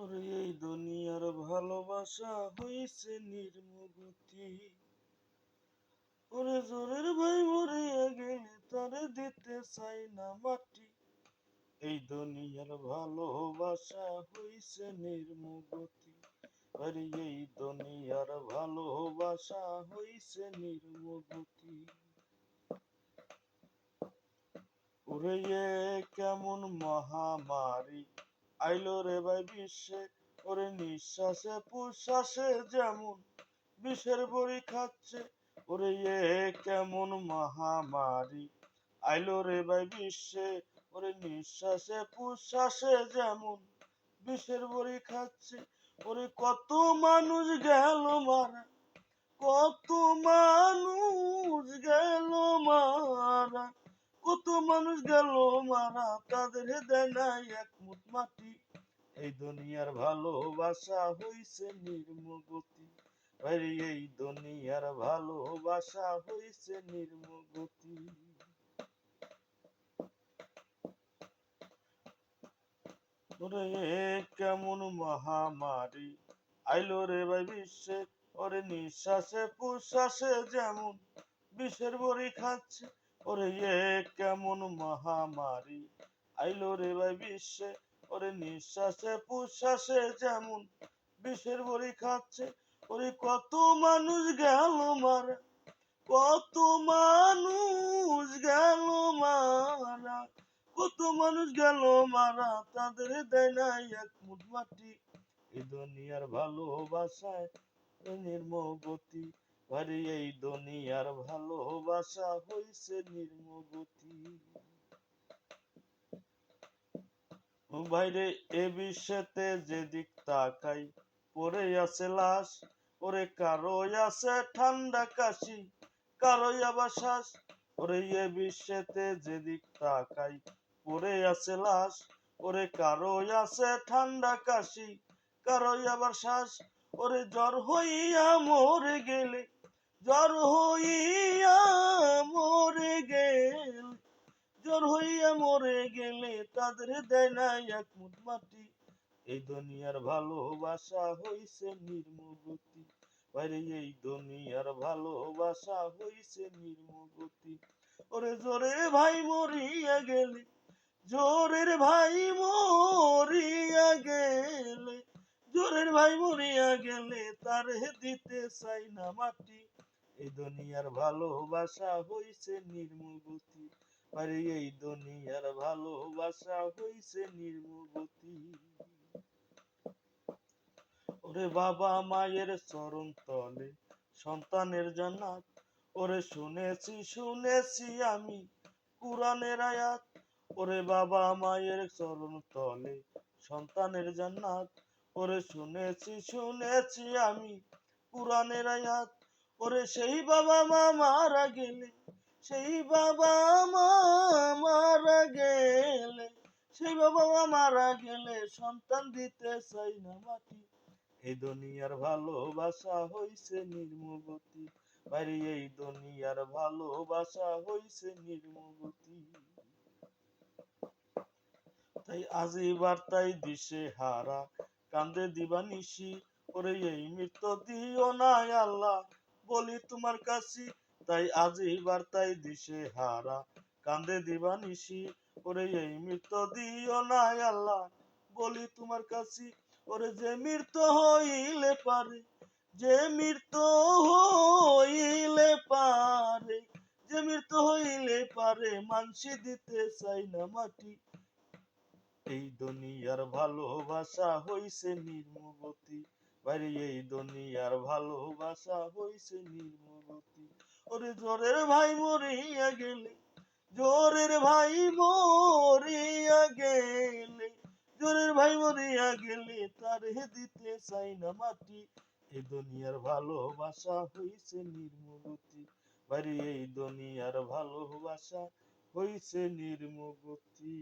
ওরে এই দুনিয়ার ভালোবাসা হয়েছে নির্মগতি। ওরে জোরের ভাই মরিয়া গেলে তারে দিতে চাই না মাটি। এই দুনিয়ার ভালোবাসা হইছে নির্মগতি। আরে এই দুনিয়ার ভালোবাসা হইছে নির্মগতি। ওরে এ কেমন মহামারী। আইলো রে ভাই বিশ্বে, ওরে নিঃশ্বাসে প্রশ্বাসে যেমন বিষের বড়ি খাচ্ছে, ওরে এ কেমন মহামারী। আইলো রে ভাই বিশ্বে, ওরে নিঃশ্বাসে প্রশ্বাসে যেমন বিষের বড়ি খাচ্ছে, ওরে কত মানুষ গেল মারা, কত মানুষ গেল মারা। কত মানুষ গেল, মারা তাদের দেয় নাই এক মুঠ মাটি। এই দুনিয়ার ভালোবাসা হইছে নির্মগতি এই দুনিয়ার ভালোবাসা হইছে নির্মগতি কেমন মহামারী। আইলো রে ভাই বিশ্বে, ওরে নিঃশ্বাসে, প্রশ্বাসে যেমন বিষের বড়ি খাচ্ছে ওরে এ কেমন মহামারী? আইলো রে ভাই বিশ্বে, ওরে নিঃশ্বাসে প্রশ্বাসে যেমন বিষের বড়ি খাচ্ছে, ওরে কত মানুষ গেল মারা, কত মানুষ গেল মারা, কত মানুষ গেল মারা, তাদের দেয় নাই এক মুঠ মাটি। এই দুনিয়ার ভালোবাসায় নির্মগতি আরে এই দুনিয়ার ভালোবাসা হইছে নির্মগতি। ভাইরে, এ বিশ্বেতে যেদিক তাকাই পড়ে আছে লাশ, ওরে কারও আছে ঠান্ডা কাশি কারও আবার শ্বাস। ওরে, এ বিশ্বেতে যেদিক তাকাই পড়ে আছে লাশ, ওরে কারও আছে ঠান্ডা কাশি কারও আবার শ্বাস। ওরে জ্বর হইয়া মরে গেলে জ্বর হইয়া মরে গেলে জ্বর হইয়া মরে গেলে তাদের দেয় নাই এক মুঠ মাটি। এই দুনিয়ার ভালোবাসা হইছে নির্মগতি বাইরে এই দুনিয়ার ভালোবাসা হইছে নির্মগতি ওরে জোরে ভাই মরিয়া গেলে, জোরের ভাই মরিয়া গেলে, জোরের ভাই মরিয়া গেলে তার দিতে চাই না মাটি। এই দুনিয়ার ভালোবাসা হইছে নির্মগতি আরে এই দুনিয়ার ভালোবাসা হইছে নির্মগতি ওরে বাবা মায়ের চরণ তলে, সন্তানের জান্নাত। ওরে শুনেছি শুনেছি আমি কোরআনের আয়াত। ওরে বাবা মায়ের চরণ তলে, সন্তানের জান্নাত। ওরে শুনেছি শুনেছি আমি কোরআনের আয়াত। ওরে সেই বাবা মা মারা গেলে, সেই বাবা মা মারা গেলে, সেই বাবা মা মারা গেলে সন্তান দিতে চাই না মাটি। এই দুনিয়ার ভালোবাসা হইছে নির্মগতি বাইরে এই দুনিয়ার ভালোবাসা হইছে নির্মগতি তাই আজি বার্তাই দিশে হারা, কান্দে দিবা দিবানিশি, ওরে এই মৃত্যু দিও না আল্লাহ। বলি তোমার কাছে তাই আজি বার্তাই দিশে হারা। কান্দে দিবানিশি, ওরে এই মৃত্যু দিও না আল্লাহ। বলি তোমার কাছে ওরে যে মৃত্যু হইলে পারে, যে মৃত্যু হইলে পারে, যে মৃত্যু হইলে পারে, মানসি দিতে চাই না মাটি। এই দুনিয়ার ভালোবাসা হইছে নির্মগতি বাইরে এই দুনিয়ার ভালোবাসা হইছে নির্মগতি ওরে জোরের ভাই মরিয়া গেলে, জোরের ভাই মরিয়া গেলে, জোরের ভাই মরিয়া গেলে তার দিতে চাই না মাটি। এই দুনিয়ার ভালোবাসা হইছে নির্মগতি বাইরে এই দুনিয়ার ভালোবাসা হইছে নির্মগতি